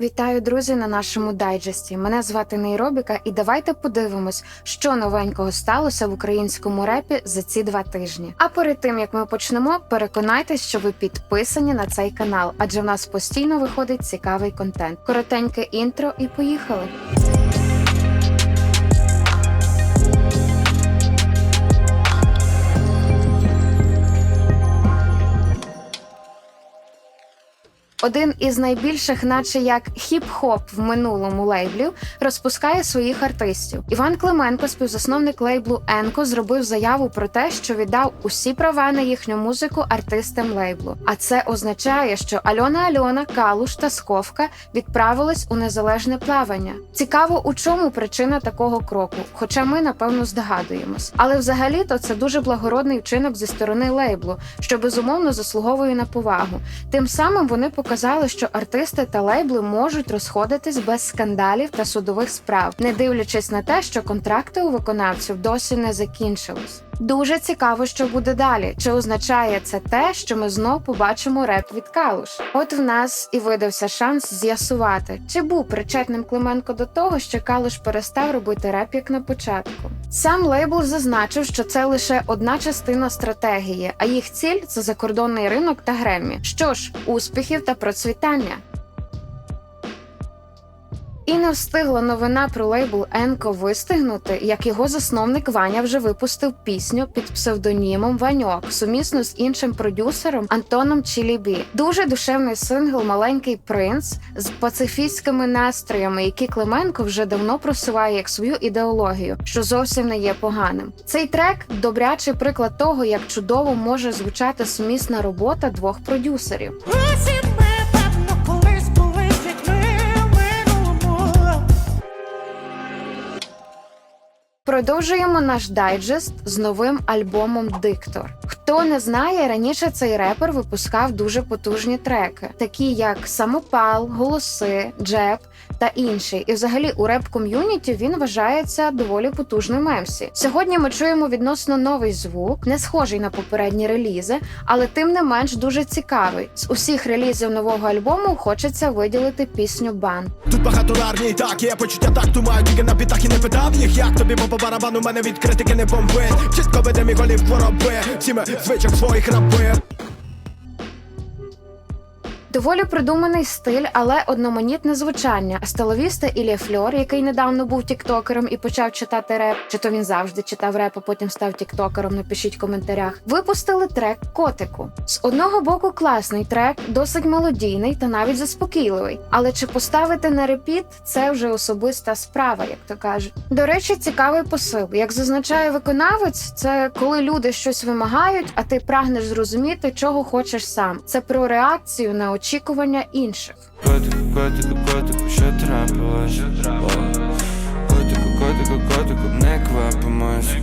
Вітаю, друзі, на нашому дайджесті. Мене звати Нейробіка, і давайте подивимось, що новенького сталося в українському репі за ці два тижні. А перед тим як ми почнемо, переконайтесь, що ви підписані на цей канал, адже в нас постійно виходить цікавий контент. Коротеньке інтро і поїхали. Один із найбільших, наче як хіп-хоп в минулому лейблів, розпускає своїх артистів. Іван Клименко, співзасновник лейблу Енко, зробив заяву про те, що віддав усі права на їхню музику артистам лейблу. А це означає, що Альона Альона, Калуш та Сковка відправились у незалежне плавання. Цікаво, у чому причина такого кроку, хоча ми напевно здогадуємось. Але взагалі-то це дуже благородний вчинок зі сторони лейблу, що безумовно заслуговує на повагу. Тим самим вони показали, що артисти та лейбли можуть розходитись без скандалів та судових справ, не дивлячись на те, що контракти у виконавців досі не закінчились. Дуже цікаво, що буде далі. Чи означає це те, що ми знов побачимо реп від Калуш? От в нас і видався шанс з'ясувати, чи був причетним Клименко до того, що Калуш перестав робити реп як на початку. Сам лейбл зазначив, що це лише одна частина стратегії, а їх ціль це закордонний ринок та Греммі. Що ж, успіхів та процвітання. І не встигла новина про лейбл Енко вистигнути, як його засновник Ваня вже випустив пісню під псевдонімом Ваньок сумісно з іншим продюсером Антоном Чілібі. Дуже душевний сингл Маленький принц з пацифістськими настроями, які Клименко вже давно просуває як свою ідеологію, що зовсім не є поганим. Цей трек добрячий приклад того, як чудово може звучати сумісна робота двох продюсерів. Продовжуємо наш дайджест з новим альбомом Диктор. Хто не знає, раніше цей репер випускав дуже потужні треки, такі як Самопал, Голоси, Джеб та інші. І взагалі у реп ком'юніті він вважається доволі потужним мемсі. Сьогодні ми чуємо відносно новий звук, не схожий на попередні релізи, але тим не менш дуже цікавий. З усіх релізів нового альбому хочеться виділити пісню Бан. Тут багато армій, так, є почуття такту маю тільки на пітах і не питав їх, як тобі, бо по барабану мене від критики не бомби. Чистко веде мій голів хвороби, всі ми Wyciąg swoich rapuję Доволі придуманий стиль, але одноманітне звучання. Стиловіста Ілля Фльор, який недавно був тіктокером і почав читати реп, чи то він завжди читав реп, а потім став тіктокером. Напишіть в коментарях. Випустили трек Котику. З одного боку, класний трек, досить мелодійний та навіть заспокійливий. Але чи поставити на репіт це вже особиста справа, як то кажуть. До речі, цікавий посил. Як зазначає виконавець, це коли люди щось вимагають, а ти прагнеш зрозуміти, чого хочеш сам. Це про реакцію на очікування інших. Котику, котику, котику, що трапилось? Котику, котику, котику, не квапимось.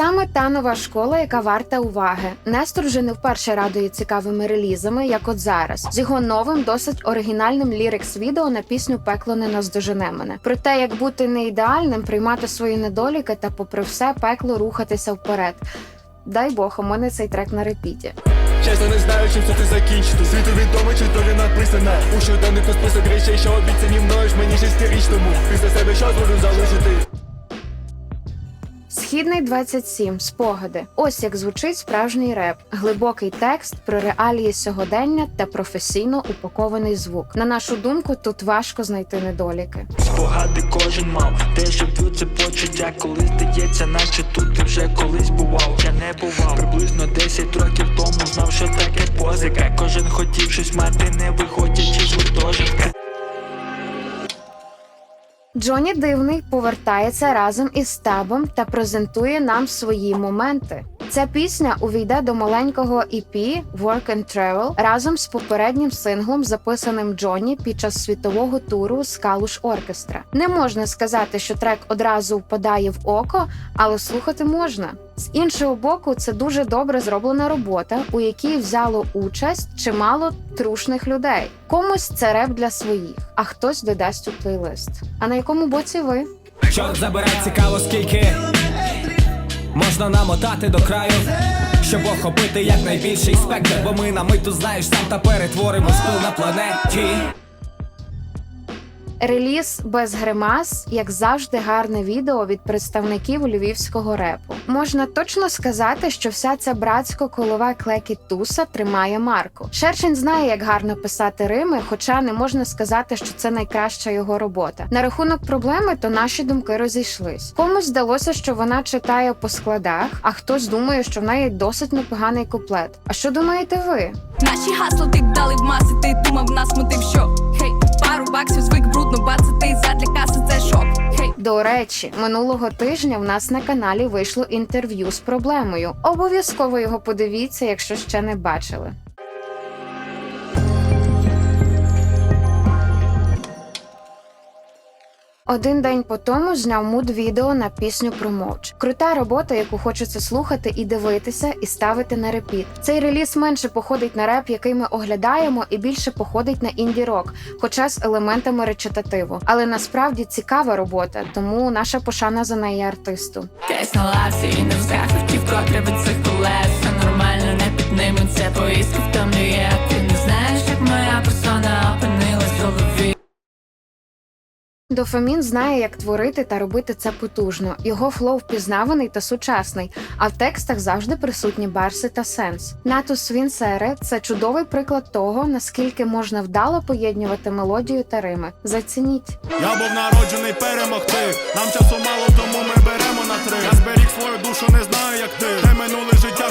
Саме та нова школа, яка варта уваги. Нестор вже не вперше радує цікавими релізами, як от зараз, з його новим, досить оригінальним лірикс відео на пісню Пекло не наздожене мене. Про те, як бути не ідеальним, приймати свої недоліки та, попри все, пекло рухатися вперед. Дай Бог, у мене цей трек на репіті. Чесно не знаю, чим це ти закінчити. Звіту відомо, чи то не написано. У щоденнику список речей, що обіцяні мною ж мені шестирічному. Після себе що зможу залишити. Східний 27. Спогади. Ось як звучить справжній реп, глибокий текст про реалії сьогодення та професійно упакований звук. На нашу думку, тут важко знайти недоліки. Спогади кожен мав, де живу це почуття, коли здається, наче тут ти вже колись бував. Я не бував приблизно 10 років тому знав, що таке позика. Кожен хотів щось мати, не виходячи з гуртожитка. Джоні Дивний повертається разом із табом та презентує нам свої моменти. Ця пісня увійде до маленького EP Work and Travel разом з попереднім синглом, записаним Джоні під час світового туру з Калуш Оркестра. Не можна сказати, що трек одразу впадає в око, але слухати можна. З іншого боку, це дуже добре зроблена робота, у якій взяло участь чимало трушних людей. Комусь це реп для своїх, а хтось додасть у плейлист. А на якому боці ви? Чорт забирай цікаво скільки можна намотати до краю. щоб охопити якнайбільший спектр. Бо ми на миту знаєш сам та перетворимо спил на планеті. Реліз без гримас, як завжди, гарне відео від представників львівського репу. Можна точно сказати, що вся ця братсько-колова клекіт туса тримає марку. Шершень знає, як гарно писати рими, хоча не можна сказати, що це найкраща його робота. На рахунок проблеми, то наші думки розійшлись. Комусь здалося, що вона читає по складах, а хтось думає, що в неї досить непоганий куплет. А що думаєте ви? Наші гасла ти дали в маси, ти думав нас мотив, що баксів звик брудно бацати задля каси, це шок. До речі, минулого тижня в нас на каналі вийшло інтерв'ю з проблемою. Обов'язково його подивіться, якщо ще не бачили. Один день по тому зняв муд відео на пісню про мовч. Крута робота, яку хочеться слухати і дивитися, і ставити на репіт. Цей реліз менше походить на реп, який ми оглядаємо, і більше походить на інді рок, хоча з елементами речитативу. Але насправді цікава робота, тому наша пошана за неї артисту. десь на лавці і не взяхав вкотре від цих колес. Нормально, не підніметься, поїздка втомлює. Дофамін знає, як творити та робити це потужно. Його флоу впізнаваний та сучасний, а в текстах завжди присутні барси та сенс. Натус Вінсере це чудовий приклад того, наскільки можна вдало поєднувати мелодію та рими. Зацініть. Я був народжений перемогти. Нам часу мало, тому ми беремо на три. Я зберіг свою душу, не знаю, як ти. Те минуле життя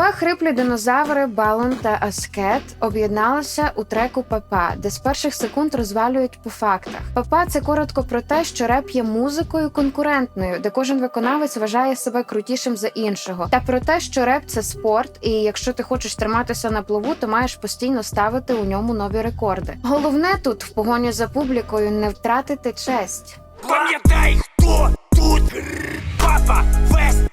Два хриплі динозаври Балон та Аскет об'єдналися у треку Папа, де з перших секунд розвалюють по фактах. Папа це коротко про те, що реп є музикою конкурентною, де кожен виконавець вважає себе крутішим за іншого, та про те, що реп це спорт, і якщо ти хочеш триматися на плаву, то маєш постійно ставити у ньому нові рекорди. Головне тут в погоні за публікою не втратити честь. Пам'ятай, хто тут папа, реп,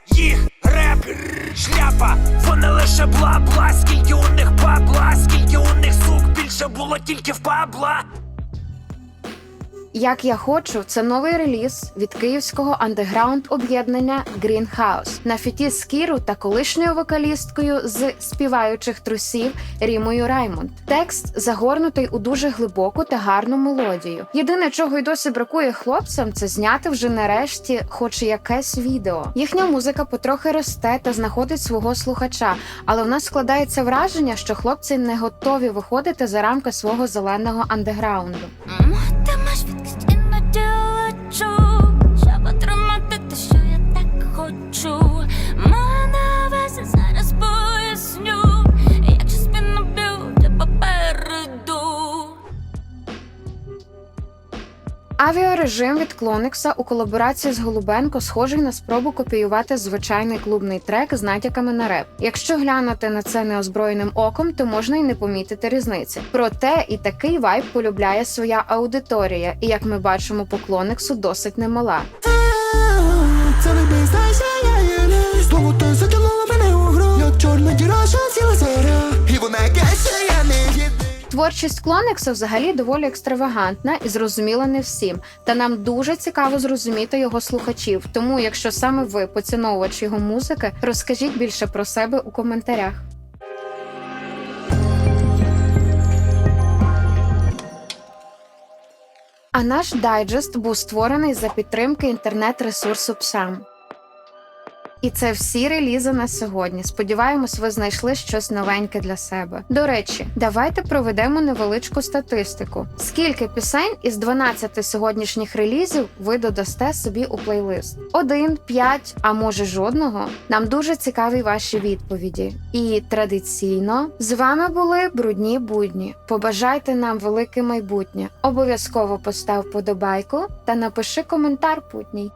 шляпа, вони лише бла-бла, скільки у них бабла, скільки у них сук більше було тільки в пабла. Як я хочу, це новий реліз від київського андеграунд об'єднання Greenhouse на фіті з Кіру та колишньою вокалісткою з співаючих трусів Рімою Раймонд. Текст загорнутий у дуже глибоку та гарну мелодію. Єдине, чого й досі бракує хлопцям, це зняти вже нарешті, хоч якесь відео. Їхня музика потрохи росте та знаходить свого слухача, але в нас складається враження, що хлопці не готові виходити за рамки свого зеленого андеграунду. Авіарежим від Клоникса у колаборації з Голубенко схожий на спробу копіювати звичайний клубний трек з натяками на реп. Якщо глянути на це неозброєним оком, то можна й не помітити різниці. Проте і такий вайб полюбляє своя аудиторія, і як ми бачимо по Клониксу, досить немала. Знову ти затягнула мене у гру Як чорна діра, що ціла заря І вона якась, Творчість Клоникса взагалі доволі екстравагантна і зрозуміла не всім. Та нам дуже цікаво зрозуміти його слухачів. Тому, якщо саме ви поціновувач його музики, розкажіть більше про себе у коментарях. А наш дайджест був створений за підтримки інтернет-ресурсу ПСАМ. І це всі релізи на сьогодні. Сподіваємось, ви знайшли щось новеньке для себе. До речі, давайте проведемо невеличку статистику. Скільки пісень із 12 сьогоднішніх релізів ви додасте собі у плейлист? Один, п'ять, а може жодного? Нам дуже цікаві ваші відповіді. І традиційно з вами були брудні будні. Побажайте нам велике майбутнє. Обов'язково постав подобайку та напиши коментар путній.